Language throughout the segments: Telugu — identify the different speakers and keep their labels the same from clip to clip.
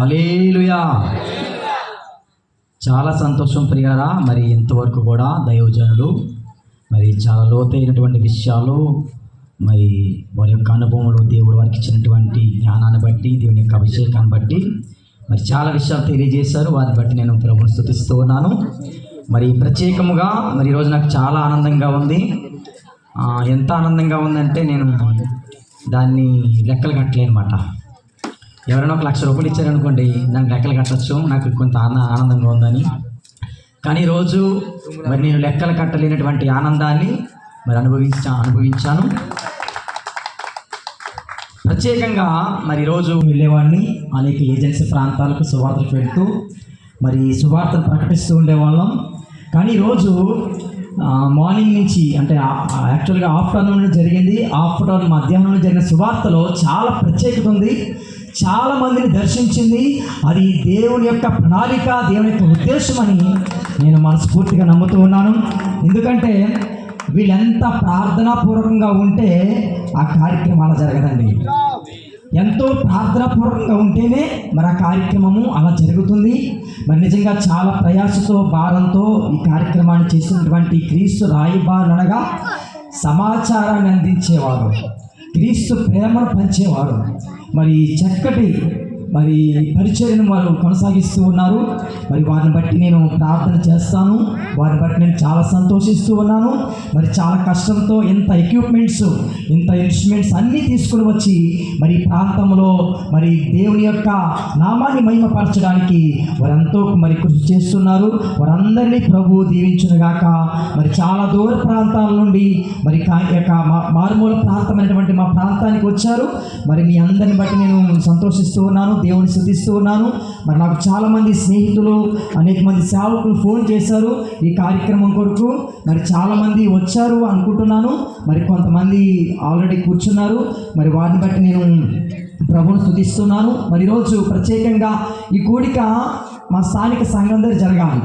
Speaker 1: హలేలుయా చాలా సంతోషం ప్రియారా మరి ఇంతవరకు కూడా దైవజనులు మరి చాలా లోతైనటువంటి విషయాలు మరి వారి యొక్క అనుభవంలో దేవుడు వారికి ఇచ్చినటువంటి జ్ఞానాన్ని బట్టి దేవుని యొక్క అభిషేకాన్ని బట్టి మరి చాలా విషయాలు తెలియజేశారు. వారిని బట్టి నేను ప్రభుని స్థుతిస్తూ ఉన్నాను. మరి ప్రత్యేకముగా మరి ఈరోజు నాకు చాలా ఆనందంగా ఉంది. ఎంత ఆనందంగా ఉందంటే నేను దాన్ని లెక్కలు కట్టలేనమాట. ఎవరైనా ఒక లక్ష రూపాయలు ఇచ్చారనుకోండి దాన్ని లెక్కలు కట్టచ్చు నాకు కొంత ఆనందంగా ఉందని. కానీ ఈరోజు మరి నేను లెక్కలు కట్టలేనటువంటి ఆనందాన్ని మరి అనుభవించా అనుభవించాను. ప్రత్యేకంగా మరి ఈరోజు వెళ్ళేవాడిని అనేక ఏజెన్సీ ప్రాంతాలకు సువార్తలు పెడుతూ మరి సువార్తలు ప్రకటిస్తూ ఉండేవాళ్ళం. కానీ ఈరోజు మార్నింగ్ నుంచి అంటే యాక్చువల్గా ఆఫ్టర్నూన్ జరిగింది. ఆఫ్టర్నూన్ మధ్యాహ్నం జరిగిన సువార్తలో చాలా ప్రత్యేకత ఉంది. చాలా మందిని దర్శించింది. అది దేవుని యొక్క ప్రణాళిక దేవుని యొక్క ఉద్దేశం అని నేను మనస్ఫూర్తిగా నమ్ముతూ ఉన్నాను. ఎందుకంటే వీళ్ళెంత ప్రార్థనాపూర్వకంగా ఉంటే ఆ కార్యక్రమం అలా జరగదండి. ఎంతో ప్రార్థనాపూర్వకంగా ఉంటేనే మరి ఆ కార్యక్రమము అలా జరుగుతుంది. మరి నిజంగా చాలా ప్రయాసతో భారంతో ఈ కార్యక్రమాన్ని చేసినటువంటి క్రీస్తు రాయిబారు అనగా సమాచారాన్ని అందించేవారు. క్రీస్తు ప్రేమను పంచేవారు. మరి చక్కటి మరి పరిచర్యను వారు కొనసాగిస్తూ ఉన్నారు. మరి వారిని బట్టి నేను ప్రార్థన చేస్తాను. వారిని బట్టి నేను చాలా సంతోషిస్తూ ఉన్నాను. మరి చాలా కష్టంతో ఇంత ఎక్విప్మెంట్స్ ఇంత ఇన్స్ట్రుమెంట్స్ అన్నీ తీసుకుని వచ్చి మరి ప్రాంతంలో మరి దేవుని యొక్క నామాన్ని మహిమపరచడానికి వారంతో మరి కృషి చేస్తున్నారు. వారందరినీ ప్రభు దీవించునుగాక. మరి చాలా దూర ప్రాంతాల నుండి మరి యొక్క మా- మారుమూల ప్రాంతమైనటువంటి మా ప్రాంతానికి వచ్చారు. మరి మీ అందరిని బట్టి నేను సంతోషిస్తూ ఉన్నాను. దేవుని శుద్ధిస్తూ ఉన్నాను. మరి నాకు చాలామంది స్నేహితులు అనేక మంది సేవకులు ఫోన్ చేశారు ఈ కార్యక్రమం కొరకు. మరి చాలామంది వచ్చారు అనుకుంటున్నాను. మరి కొంతమంది ఆల్రెడీ కూర్చున్నారు. మరి వారిని బట్టి నేను ప్రభుని స్థుతిస్తున్నాను. మరి ఈరోజు ప్రత్యేకంగా ఈ కూడిక మా స్థానిక సంఘం దగ్గర జరగాలి.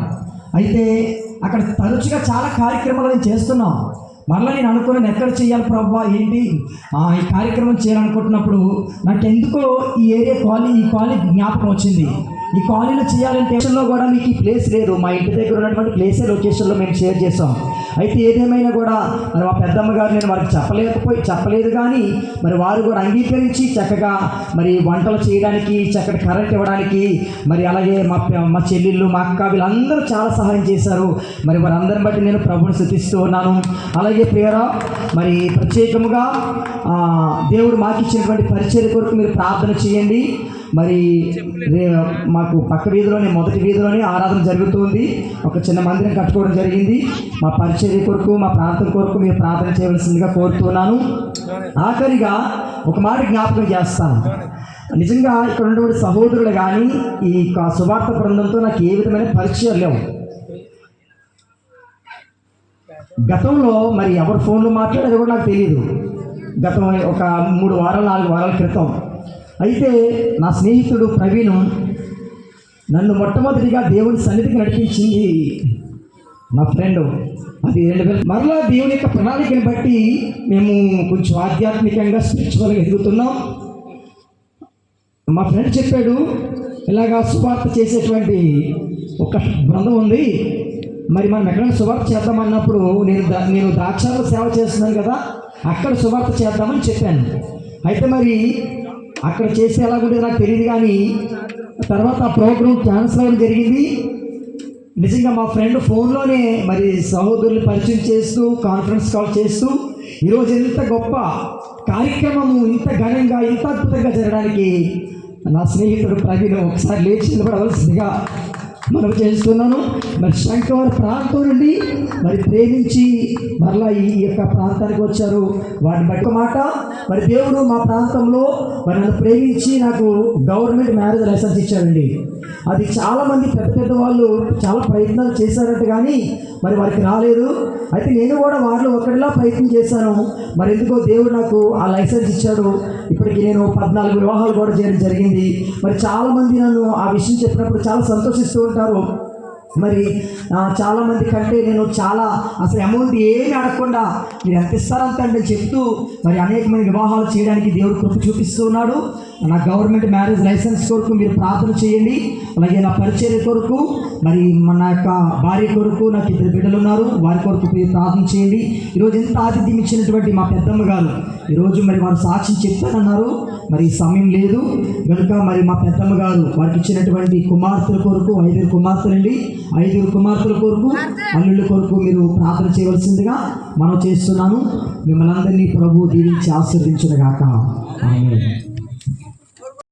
Speaker 1: అయితే అక్కడ తరచుగా చాలా కార్యక్రమాలు చేస్తున్నాం. మరలా నేను అనుకున్నాను ఎక్కడ చేయాలి ప్రభా? ఏంటి? ఆ, ఈ కార్యక్రమం చేయాలనుకుంటున్నప్పుడు నాకు ఎందుకో ఈ ఏరియా కాలనీ ఈ కాలనీ జ్ఞాపకం వచ్చింది. ఈ కాలనీలో చేయాలంటే లొకేషన్లో కూడా మీకు ఈ ప్లేస్ లేదు. మా ఇంటి దగ్గర ఉన్నటువంటి ప్లేసే లొకేషన్లో మేము షేర్ చేసాం అయితే ఏదేమైనా కూడా మరి మా పెద్దమ్మ గారు నేను వారికి చెప్పలేకపోయి చెప్పలేదు కానీ మరి వారు కూడా అంగీకరించి చక్కగా మరి వంటలు చేయడానికి చక్కటి కరెంట్ ఇవ్వడానికి మరి అలాగే మా మా చెల్లెళ్ళు మా అక్క వీళ్ళందరూ చాలా సహాయం చేశారు. మరి వారందరిని బట్టి నేను ప్రభుని శృతిస్తూ ఉన్నాను. అలాగే ప్రియరా మరి ప్రత్యేకముగా దేవుడు మాకు ఇచ్చినటువంటి పరిచయ కొరకు మీరు ప్రార్థన చేయండి. మరి మాకు పక్క వీధిలోనే మొదటి వీధిలోనే ఆరాధన జరుగుతుంది ఒక చిన్న మందిరం కట్టుకోవడం జరిగింది. మా పరిచర్య కొరకు మా ప్రాంతం కొరకు మీరు ప్రార్థన చేయవలసిందిగా కోరుతున్నాను. ఆఖరిగా ఒక మాట జ్ఞాపకం చేస్తాను నిజంగా ఇక్కడ ఉన్నటువంటి సహోదరులు కానీ ఈ సువార్త బృందంతో నాకు ఏ విధమైన పరిచయం లేవు. గతంలో మరి ఎవరు ఫోన్లో మాట్లాడేది కూడా నాకు తెలియదు గతం ఒక మూడు వారాలు నాలుగు వారాల క్రితం. అయితే నా స్నేహితుడు ప్రవీణ్ నన్ను మొట్టమొదటిగా దేవుని సన్నిధికి నడిపించింది మా ఫ్రెండ్. అది రెండు వేల మరలా దేవుని యొక్క ప్రణాళికని బట్టి మేము కొంచెం ఆధ్యాత్మికంగా స్పిరిచువల్గా ఎదుగుతున్నాం. మా ఫ్రెండ్ చెప్పాడు ఇలాగా సువార్త చేసేటువంటి ఒక బృందం ఉంది. మరి మనం ఎక్కడైనా సువార్త చేద్దామన్నప్పుడు నేను దా- నేను ద్రాక్షాల సేవ చేస్తున్నాను కదా అక్కడ సువార్త చేద్దామని చెప్పాను. అయితే మరి అక్కడ చేస్తే ఎలాగుంటుంది నాకు తెలియదు కానీ తర్వాత ఆ ప్రోగ్రామ్ క్యాన్సిల్ అవ్వడం జరిగింది. నిజంగా మా ఫ్రెండ్ ఫోన్లోనే మరి సహోదరులు పరిచయం చేస్తూ కాన్ఫరెన్స్ కాల్ చేస్తూ ఈరోజు ఎంత గొప్ప కార్యక్రమము ఇంత ఘనంగా ఇంత అద్భుతంగా జరగడానికి నా స్నేహితుడు ప్రవీణ్ ఒకసారి లేచి నిలబడవలసిందిగా మనం చేస్తున్నాను. మరి శంకవర ప్రాంతం నుండి మరి ప్రేమించి మరలా ఈ యొక్క ప్రాంతానికి వచ్చారు. వాడిని బట్టి మాట మరి దేవుడు మా ప్రాంతంలో మరి నన్ను ప్రేమించి నాకు గవర్నమెంట్ మ్యారేజ్ లైసెన్స్ ఇచ్చాడండి. అది చాలామంది పెద్ద పెద్ద వాళ్ళు చాలా ప్రయత్నాలు చేశారంట కానీ మరి వారికి రాలేదు. అయితే నేను కూడా వారిలో ఒకటిలా ప్రయత్నం చేశాను. మరి ఎందుకో దేవుడు నాకు ఆ లైసెన్స్ ఇచ్చాడు. ఇప్పటికి నేను పద్నాలుగు వివాహాలు కూడా చేయడం జరిగింది. మరి చాలా మంది నన్ను ఆ విషయం చెప్పినప్పుడు చాలా సంతోషిస్తూ ఉంటారు మరి చాలామంది చాలా మంది కంటే నేను చాలా అసలు అమౌంట్ ఏమి అడగకుండా మీరు ఎంత ఇస్తారంత అంటే చెప్తూ మరి అనేకమైన వివాహాలు చేయడానికి దేవుడు కృప చూపిస్తూ ఉన్నాడు. నా గవర్నమెంట్ మ్యారేజ్ లైసెన్స్ కొరకు మీరు ప్రార్థన చేయండి. అలాగే నా పరిచర్య కొరకు మరి మన యొక్క భార్య కొరకు నాకు ఇద్దరు బిడ్డలు ఉన్నారు. వారి కొరకు మీరు ప్రార్థన చేయండి. ఈరోజు ఎంత ఆతిథ్యం ఇచ్చినటువంటి మా పెద్దమ్మ గారు. ఈరోజు మరి వారు సాక్షి చెప్తానన్నారు. మరి సమయం లేదు. కనుక మరి మా పెద్దమ్మ గారు వారికి ఇచ్చినటువంటి కుమార్తెల కొరకు ఐదుగురు కుమార్తెలండి. ఐదుగురు కుమార్తెల కొరకు అల్లుళ్ళ కొరకు మీరు ప్రార్థన చేయవలసిందిగా మనం చేస్తున్నాను. మిమ్మల్ని అందరినీ ప్రభు దీవించి ఆశీర్వదించునుగాక. ఆమె